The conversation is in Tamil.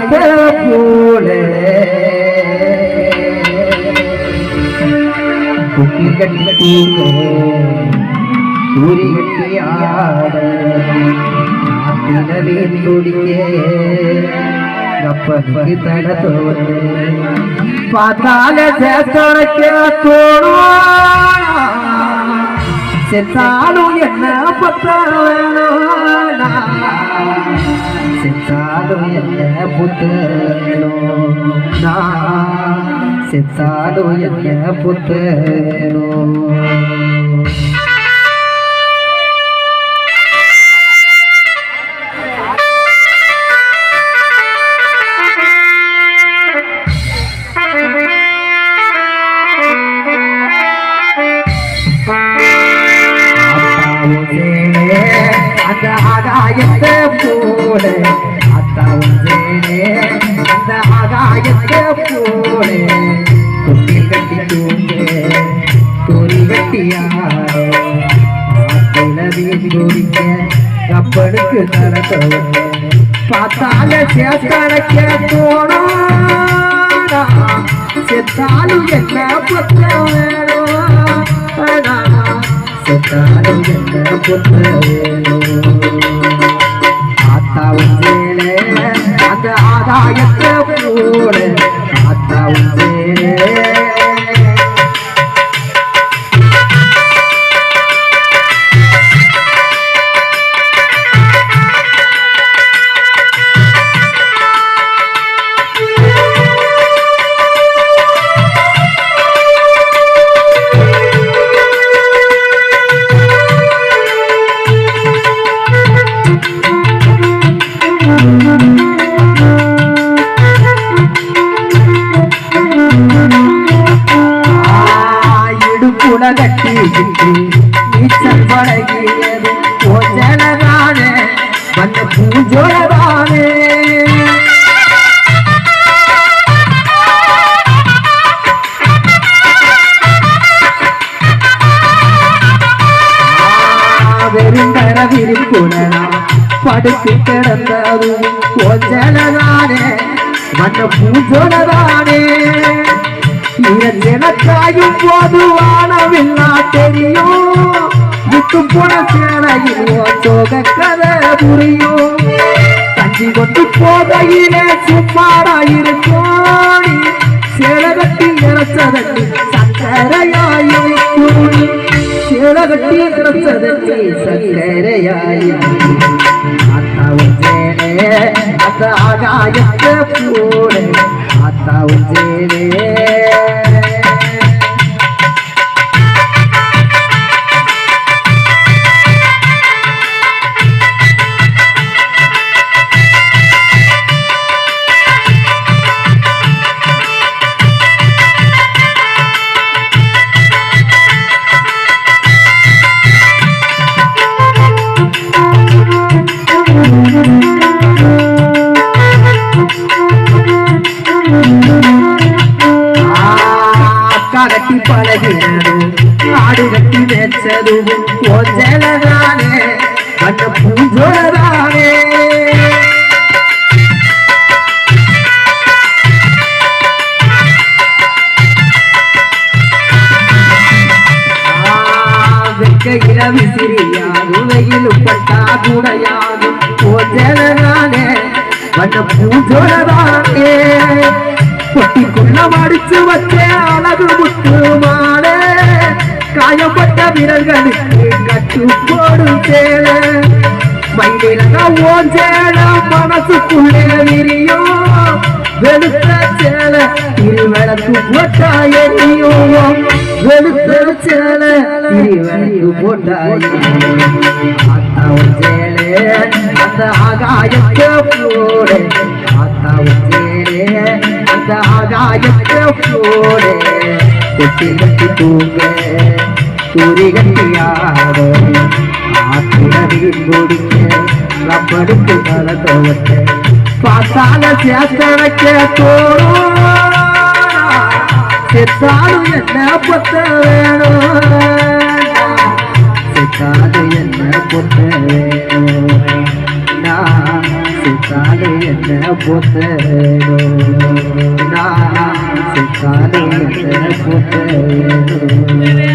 வாழ்க்கை போல குட்டி கட்டி சூரிய கட்டியாடவே துடிக்கே. கப்பனுக்கு தட தோடு பார்த்தால சேத்தரைக்க தோணும் செத்தாலும் என்ன பத்தாலும் செத்தாலும் என்ன புத்தனோ? நான் செத்தாலும் என்ன புத்தனும் அந்த ஆகாயத்தை போல அந்த ஆகாயத்தை போல தொட்டி கட்டி தூங்க தொரி கட்டியாரோ ஆத்துல கப்பனுக்கு தரத்தோட பார்த்தால சேத்தனைக்க தோணும் செத்தாலும் என்ன பத்த வேணும் செத்தாலும் என்ன பத்த வேணும் ஆதாயத்தை போல ஆத்தாவும் கட்டி நீச்சல் பழகியது. ஓச்சலதானே வந்த பூஜோலதானே வெறுந்தர படுத்து கிடந்தது ஓச்சலதானே வந்த பூஜோலதானே இதன் எனக்காயும் போது வானவில்லா தெரியும். விட்டு போன சேனையில் சோக கதை புரியும். கஞ்சி கொண்டு போகையிலே சும்மாடா இருக்கும் இறச்சதற்கு சக்கரையாயும் கூடி இறச்சதற்கு சக்கரையாயும் அத்தாவும் சேனே அந்த ஆகாயத்தை போ கட்டி பழகினதும் ஆடு கட்டி மேய்ச்சதும் கொஞ்சலதானே அந்த பூஞ்சோலதானே? வெக்கையில விசிறியாகும் வெயிலும் பட்டா கூடையாகும். கொஞ்சலதானே அந்த பூஞ்சோலதானே? பொட்டிக்குள்ள மடிச்சு வச்சே அழகு முட்டு மாலே. காயப்பட்ட வீரர்களுக்கு கட்டு போடும் சேல. மயிலிறங்க ஓஞ்சேல மனசுக்குள்ளே விரியும். வெளுத்த சேல திருவிளக்கு போட்டா எரியும். வெளுத்த சேல திருவிளக்கு போட்டா அத்தா ஒரு சேலே அந்த ஆகாயத்தை போட. ஆகாயத்தை கொட்டி கட்டி தூங்க சூரி கட்டியாட ஆத்திரவில் முடிக்க ரப்படுக்கு தலை தோவட்ட பார்த்தால சேத்தனைக்க தோணும். செத்தாலும் என்ன பொத்த வேணும்? செத்தாது என்ன பொத்த வேணும்? நான் செத்தாது என்ன பொத்த என்ன பொத்த